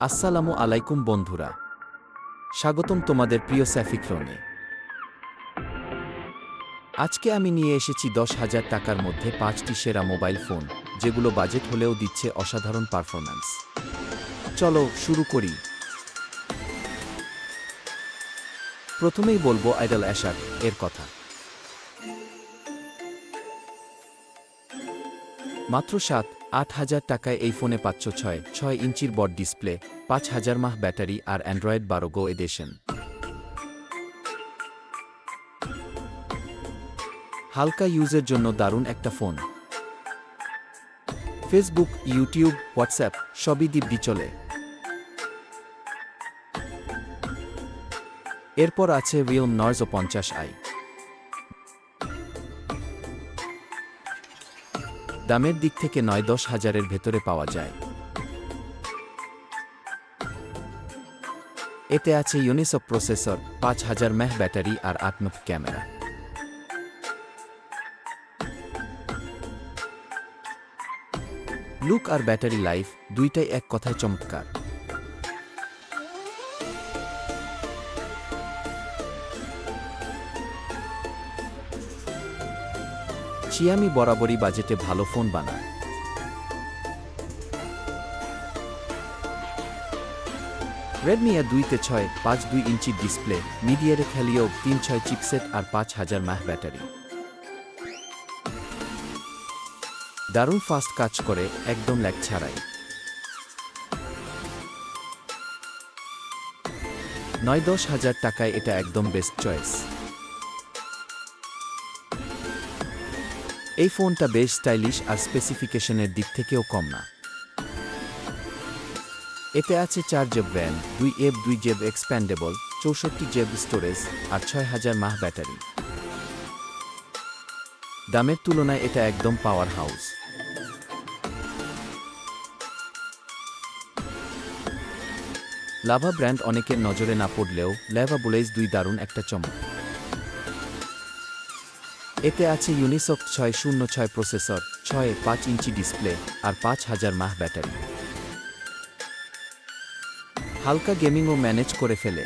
আসসালামু আলাইকুম বন্ধুরা। স্বাগতম তোমাদের প্রিয় স্যাফিক স্যাফিক্রনে। আজকে আমি নিয়ে এসেছি দশ হাজার টাকার মধ্যে পাঁচটি সেরা মোবাইল ফোন, যেগুলো বাজেট হলেও দিচ্ছে অসাধারণ পারফরম্যান্স। চলো শুরু করি। প্রথমেই বলব আইডল অ্যাশার, এর কথা। মাত্র সাত, আট হাজার টাকায় এই ফোনে পাচ্ছ ছয় ছয় ইঞ্চির বড ডিসপ্লে, পাঁচ হাজার মাহ ব্যাটারি আর অ্যান্ড্রয়েড বারো গো এডিশন। হালকা ইউজের জন্য দারুণ একটা ফোন। ফেসবুক, ইউটিউব, হোয়াটসঅ্যাপ সবই দিব্যি চলে। এরপর আছে রিয়ম নয়শো পঞ্চাশ আই। দামের দিক থেকে নয়, দশ হাজারের ভেতরে পাওয়া যায়। এতে আছে ইউনিসফ প্রসেসর, পাঁচ হাজার ম্যাহ ব্যাটারি আর আটমুখ ক্যামেরা। লুক আর ব্যাটারি লাইফ দুইটাই এক কথায় চমৎকার। চিয়ামি বরাবরই বাজেটে ভালো ফোন বানায়। রেডমি এ দুইতে ছয়, পাঁচ দুই ইঞ্চি ডিসপ্লে মিডিয়ারে খেলিও তিন ছয় চিপসেট আর পাঁচ হাজার মাহ ব্যাটারি। দারুণ ফাস্ট কাজ করে, একদম ল্যাগ ছাড়াই। নয় দশ হাজার টাকায় এটা একদম বেস্ট চয়েস এই ফোনটা বেশ স্টাইলিশ আর স্পেসিফিকেশনের দিক থেকেও কম না। এতে আছে চার জেব র্যাম দুই এফ দুই জেব এক্সপ্যান্ডেবল চৌষট্টি জেব স্টোরেজ আর ছয় হাজার মাহ ব্যাটারি। দামের তুলনায় এটা একদম পাওয়ার হাউস লাভা ব্র্যান্ড অনেকের নজরে না পড়লেও ল্যাভা বুলেজ দুই দারুণ একটা চমক। এতে আছে ইউনিসক ছয় শূন্য ছয় প্রসেসর, ছয় পাঁচ ইঞ্চি ডিসপ্লে আর পাঁচ হাজার মাহ ব্যাটারি। হালকা গেমিংও ম্যানেজ করে ফেলে।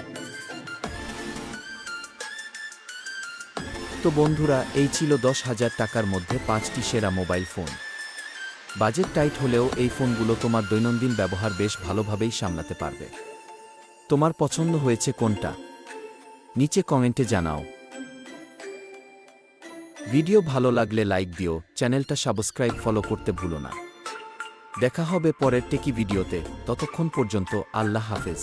তো বন্ধুরা, এই ছিল দশ হাজার টাকার মধ্যে পাঁচটি সেরা মোবাইল ফোন। বাজেট টাইট হলেও এই ফোনগুলো তোমার দৈনন্দিন ব্যবহার বেশ ভালোভাবেই সামলাতে পারবে। তোমার পছন্দ হয়েছে কোনটা? নিচে কমেন্টে জানাও। ভিডিও ভালো লাগলে লাইক দিও, চ্যানেলটা সাবস্ক্রাইব ফলো করতে ভুলো না। দেখা হবে পরের টেকি ভিডিওতে, ততক্ষণ পর্যন্ত আল্লাহ হাফেজ।